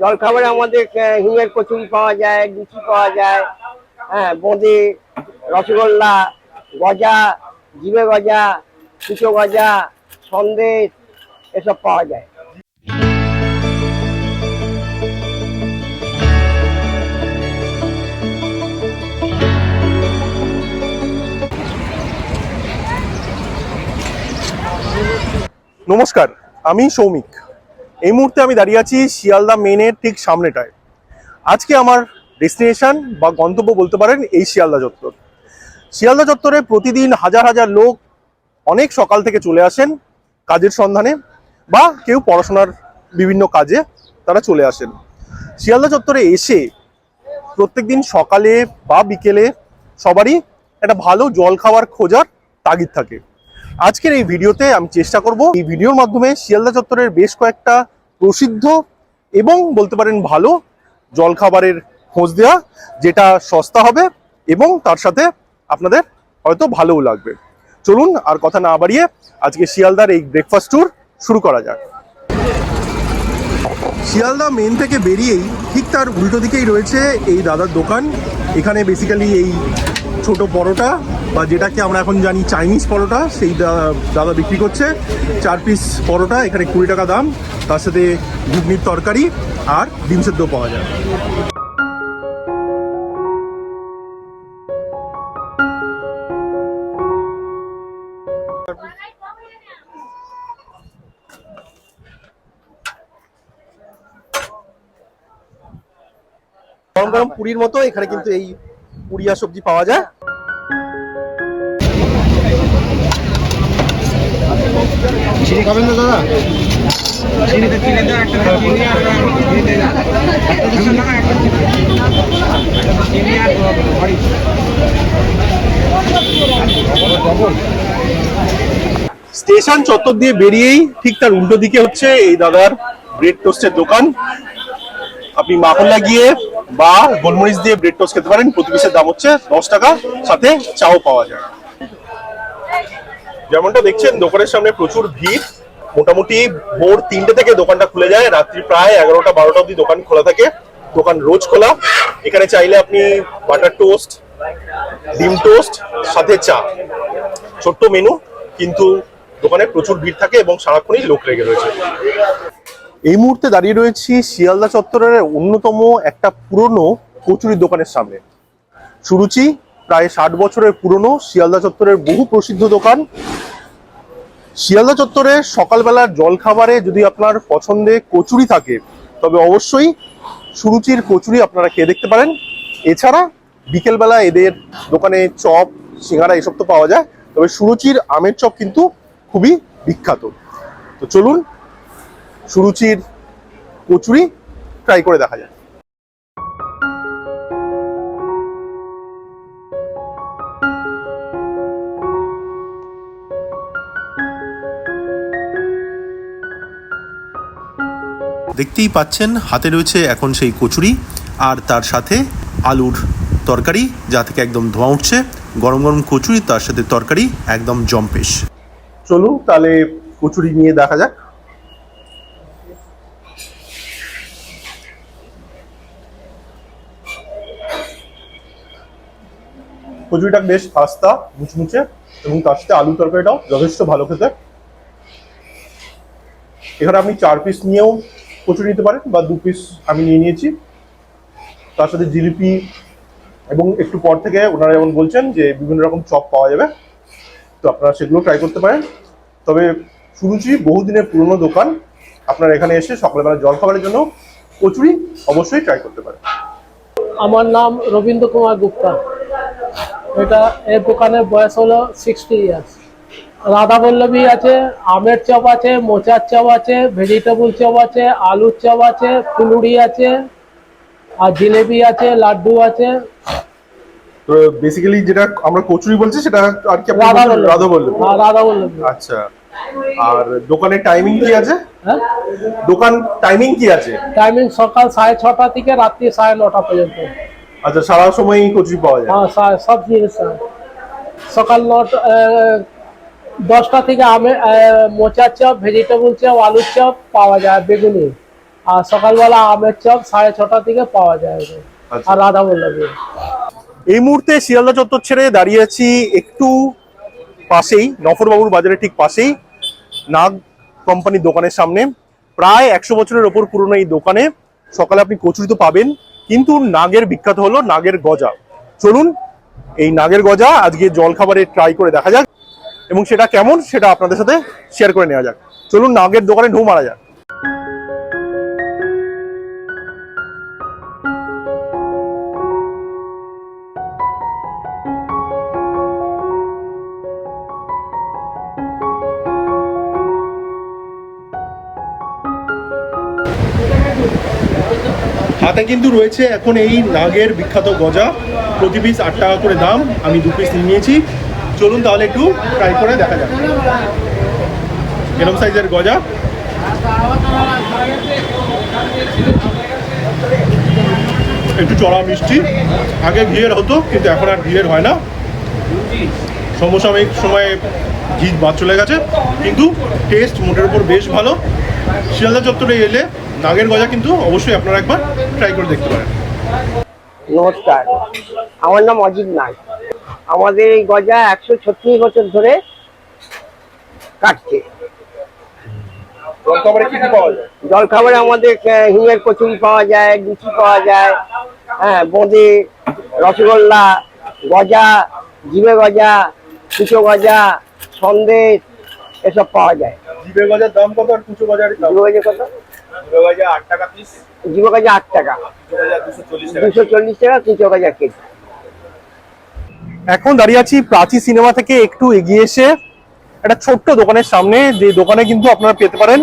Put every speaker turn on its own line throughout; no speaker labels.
জলখাবারে আমাদের হিমের কচুরি পাওয়া যায়, লুচি পাওয়া যায় হ্যাঁ বোঁদে, রসগোল্লা, গজা, জিবে গজা কুচো গজা, সন্দেশ, এসব পাওয়া যায়।
নমস্কার, আমি সৌমিক। এই মুহূর্তে আমি দাঁড়িয়ে আছি শিয়ালদা মেনের ঠিক সামনেটায়। আজকে আমার ডেস্টিনেশন বা গন্তব্য বলতে পারেন এই শিয়ালদা চত্বর। শিয়ালদা চত্বরে প্রতিদিন হাজার হাজার লোক অনেক সকাল থেকে চলে আসেন কাজের সন্ধানে বা কেউ পড়াশোনার বিভিন্ন কাজে তারা চলে আসেন। শিয়ালদা চত্বরে এসে প্রত্যেক দিন সকালে বা বিকেলে সবারই একটা ভালো জল খাওয়ার খোঁজার তাগিদ থাকে। আজকের এই ভিডিওতে আমি চেষ্টা করব এই ভিডিওর মাধ্যমে শিয়ালদা চত্বরের বেশ কয়েকটা প্রসিদ্ধ এবং বলতে পারেন ভালো জলখাবারের খোঁজ দেওয়া যেটা সস্তা হবে এবং তার সাথে আপনাদের হয়তো ভালোও লাগবে। চলুন আর কথা না বাড়িয়ে আজকে শিয়ালদার এই ব্রেকফাস্ট ট্যুর শুরু করা যাক। শিয়ালদা মেন থেকে বেরিয়েই ঠিক তার উল্টো দিকেই রয়েছে এই দাদার দোকান। এখানে বেসিক্যালি এই ছোট পরোটা, বা যেটাকে আমরা এখন জানি চাইনিজ পরোটা, সেই দাদা বিক্রি করছে। চার পিস পরোটা, এখানে কুড়ি টাকা দাম। তার সাথে ঘুগনির তরকারি আর ডিম সেদ্ধ পাওয়া যায়। গরম গরম পুরীর মতো এখানে কিন্তু এই পুরিয়া সবজি পাওয়া যায়।
চিনি খাবেন দাদা?
স্টেশন চত্বর দিয়ে বেরিয়েই ঠিক তার উল্টো দিকে হচ্ছে এই দাদার ব্রেড টোস্টের দোকান। আপনি মাখন লাগিয়ে বা গোলমরিচ দিয়ে ব্রেড টোস্ট খেতে পারেন। প্রতি পিসের দাম হচ্ছে দশ টাকা। সাথে চাও পাওয়া যায়। যেমনটা দেখছেন, দোকানের সামনে প্রচুর ভিড়। মোটামুটি ভোর তিনটে থেকে দোকানটা খুলে যায়। রাত্রি প্রায় এগারোটা, বারোটা অবধি দোকান খোলা থাকে। দোকান রোজ খোলা। এখানে চাইলে আপনি বাটার টোস্ট ডিম টোস্ট সাথে চা। ছোট্ট মেনু কিন্তু দোকানে প্রচুর ভিড় থাকে এবং সারাক্ষণই লোক লেগে রয়েছে। এই মুহূর্তে দাঁড়িয়ে রয়েছি শিয়ালদা চত্বরের অন্যতম একটা পুরনো কচুরি দোকানের সামনে। সুরুচি, প্রায় ষাট বছরের পুরনো শিয়ালদা চত্বরের বহু প্রসিদ্ধ দোকান। শিয়ালদা চত্বরে সকালবেলার জলখাবারে যদি আপনার পছন্দে কচুরি থাকে, তবে অবশ্যই সুরুচির কচুরি আপনারা খেয়ে দেখতে পারেন। এছাড়া বিকেলবেলা এদের দোকানে চপ, সিঙ্গারা এসব তো পাওয়া যায়, তবে সুরুচির আমের চপ কিন্তু খুবই বিখ্যাত। তো চলুন সুরুচির কচুরি ট্রাই করে দেখা যায়। দেখতেই পাচ্ছেন হাতে রয়েছে এখন সেই কচুরি আর তার সাথে আলুর তরকারি যা থেকে একদম ধোঁয়া উঠছে। গরম গরম কচুরি তার সাথে তরকারি একদম জম্পেশ। চলুন তাহলে কচুরি নিয়ে দেখা যাক। কচুরিটা বেশ খাস্তা মুচমুচে এবং তার সাথে আলু তরকারিটাও যথেষ্ট ভালো খেতে। এখানে আপনি চার পিস নিয়েও কচুরি নিতে পারেন বা দু পিস আমি নিয়ে নিয়েছি। তার সাথে জিলিপি এবং একটু পর থেকে ওনারা যেমন বলছেন যে বিভিন্ন রকম চপ পাওয়া যাবে। তো আপনারা সেগুলো ট্রাই করতে পারেন। তবে সুরুচি বহুদিনের পুরনো দোকান, আপনারা এখানে এসে সকালবেলা জল খাবারের জন্য কচুরি অবশ্যই ট্রাই করতে পারেন।
আমার নাম রবীন্দ্র কুমার গুপ্তা। এটা এর দোকানের বয়স হলো সিক্সটি ইয়ার্স রাধা বল্লভী আছে আমের চপ আছে মোচার চপ আছে ভেজিটেবল চপ আছে আলুর চপ আছে ফুলুরি আছে আর জিলেবি আছে লাড্ডু আছে।
তো বেসিক্যালি যেটা আমরা কচুরি বলছি সেটা আর কি
রাধা বল্লভী। হ্যাঁ, রাধা বল্লভী।
আচ্ছা। আর দোকানের টাইমিং কি আছে?
হ্যাঁ?
দোকান টাইমিং কি আছে?
টাইমিং সকাল সাড়ে ছটা থেকে রাত্রি সাড়ে নটা পর্যন্ত।
আচ্ছা সারা সময়ই কচুরি পাওয়া যায়
হ্যাঁ সব জিনিস আছে। সকাল নটা দশটা থেকে আমে মোচার চপ ভেজিটেবল চপ আলুর চপ পাওয়া যায় বেগুনি আর সকালবেলা আমের চপ সাড়ে ছটা থেকে পাওয়া যায়।
আচ্ছা।
আর রাধা বল্লভী
এই মুহূর্তে শিয়ালদা চত্বর ছেড়ে দাঁড়িয়ে আছি একটু পাশেই নফরবাবুর বাজারের ঠিক পাশেই নাগ কোম্পানির দোকানের সামনে প্রায় একশো বছরের ওপর পুরনো এই দোকানে সকালে আপনি কচুরি তো পাবেন কিন্তু নাগের বিখ্যাত হলো নাগের গজা। চলুন, এই নাগের গজা আজকে জল খাবারে ট্রাই করে দেখা যাক, এবং সেটা কেমন সেটা আপনাদের সাথে শেয়ার করে নেওয়া যাক। চলুন, নাগের দোকানে ঢু মারা যাক। হাতে কিন্তু রয়েছে এখন এই নাগের বিখ্যাত গজা। প্রতি পিস আট টাকা করে দাম, আমি দু পিস নিয়ে নিয়েছি। চলুন তাহলে একটু ট্রাই করে দেখা যাক। এরকম সাইজের গজা? একটু চড়া মিষ্টি। আগে ঘিয়ের হতো, কিন্তু এখন আর ঘিয়ের হয় না। সমসাময়িক সময়ে ঘি বাদ চলে গেছে, কিন্তু টেস্ট মোটের উপর বেশ ভালো। শিয়ালদা চত্বরে এলে নাগের গজা কিন্তু অবশ্যই আপনারা একবার ট্রাই করে দেখতে পারেন।
নমস্কার। আমার নাম অজিত নাগ। আমাদের এই গজা একশো ছত্রিশ বছর ধরে কাটছে।
জলখাবারে কি কি পাওয়া যায়?
জলখাবারে আমাদের হিমের কচুরি পাওয়া যায় লুচি পাওয়া যায় হ্যাঁ বোঁদে রসগোল্লা গজা জিভে গজা কুচো গজা সন্দেশ এসব পাওয়া যায়।
জিবে গজার দাম কত আর কুচো গজার দাম?
কত?
গজা আট টাকা পিস
জিভে গজা আট টাকা।
দুশো চল্লিশ
টাকা কুচো গজা কেজি।
এখন দাঁড়িয়ে আছি প্রাচী সিনেমা থেকে একটু এগিয়ে এসে একটা ছোট্ট দোকানের সামনে। যে দোকানে কিন্তু আপনারা পেতে পারেন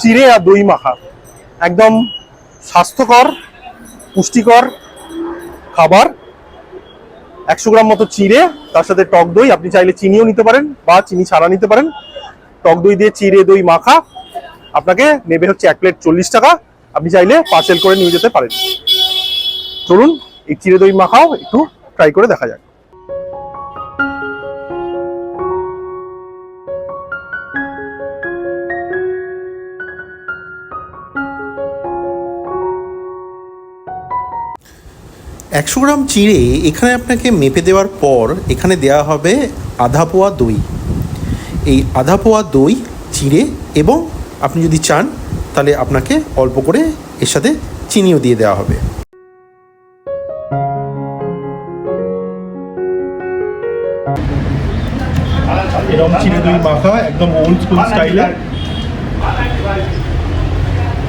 চিড়ে আর দই মাখা। একদম স্বাস্থ্যকর পুষ্টিকর খাবার। একশো গ্রাম মতো চিড়ে তার সাথে টক দই। আপনি চাইলে চিনিও নিতে পারেন বা চিনি ছাড়া নিতে পারেন। টক দই দিয়ে চিড়ে দই মাখা। আপনাকে নেবে হচ্ছে এক প্লেট চল্লিশ টাকা। আপনি চাইলে পার্সেল করে নিয়ে যেতে পারেন। চলুন, এই চিড়ে দই মাখাও একটু ট্রাই করে দেখা যাক।
একশো গ্রাম চিড়ে এখানে আপনাকে মেপে দেওয়ার পর এখানে দেওয়া হবে আধা পোয়া দই। এই আধা পোয়া দই, চিড়ে এবং আপনি যদি চান, তাহলে আপনাকে অল্প করে এর সাথে চিনিও দিয়ে দেওয়া হবে।
এরকম চিড়ে দই মাখা, একদম ওল্ড স্কুল স্টাইলে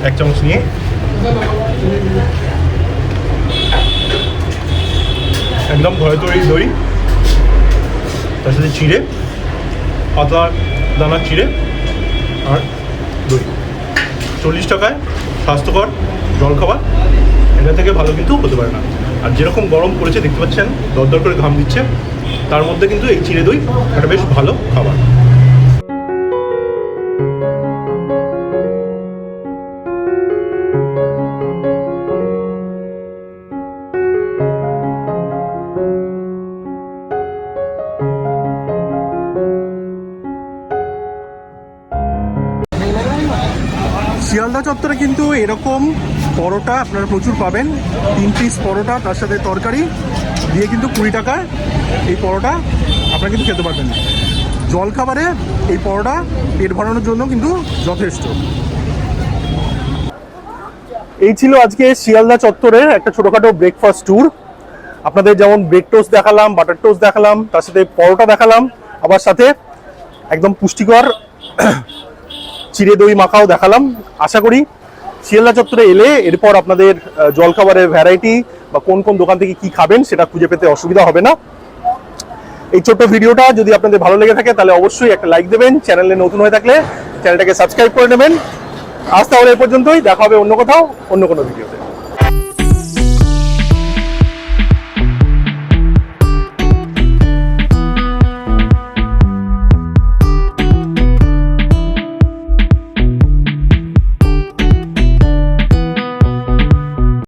এক চামচ নিয়ে। একদম ঘরে তৈরি দই। তার সাথে চিড়ে পাতলা দানা চিড়ে, আর দই। চল্লিশ টাকায় স্বাস্থ্যকর জলখাবার। এটা থেকে ভালো কিন্তু হতে পারে না। আর যেরকম গরম পড়েছে, দেখতে পাচ্ছেন, দরদর করে ঘাম দিচ্ছে, তার মধ্যে কিন্তু এই চিড়ে দই একটা বেশ ভালো খাবার। চত্বরে কিন্তু এরকম পরোটা আপনারা প্রচুর পাবেন। তিন পিস পরোটা, তার সাথে তরকারি দিয়ে কিন্তু কুড়ি টাকায় এই পরোটা আপনারা কিন্তু খেতে পারবেন। জলখাবারে এই পরোটা পেট ভরানোর জন্য কিন্তু যথেষ্ট। এই ছিল আজকে শিয়ালদা চত্বরের একটা ছোটখাটো ব্রেকফাস্ট ট্যুর আপনাদের যেমন ব্রেড টোস্ট দেখালাম বাটার টোস্ট দেখালাম, তার সাথে পরোটা দেখালাম, আবার সাথে একদম পুষ্টিকর চিড়ে দই মাখাও দেখালাম। আশা করি শিয়ালদা চত্বরে এলে এরপর আপনাদের জলখাবারের ভ্যারাইটি বা কোন কোন দোকান থেকে কি খাবেন সেটা খুঁজে পেতে অসুবিধা হবে না। এই ছোট্ট ভিডিওটা যদি আপনাদের ভালো লেগে থাকে, তাহলে অবশ্যই একটা লাইক দেবেন। চ্যানেলে নতুন হয়ে থাকলে চ্যানেলটাকে সাবস্ক্রাইব করে নেবেন। আজ তাহলে এ পর্যন্তই। দেখা হবে অন্য কোথাও, অন্য কোনো ভিডিওতে।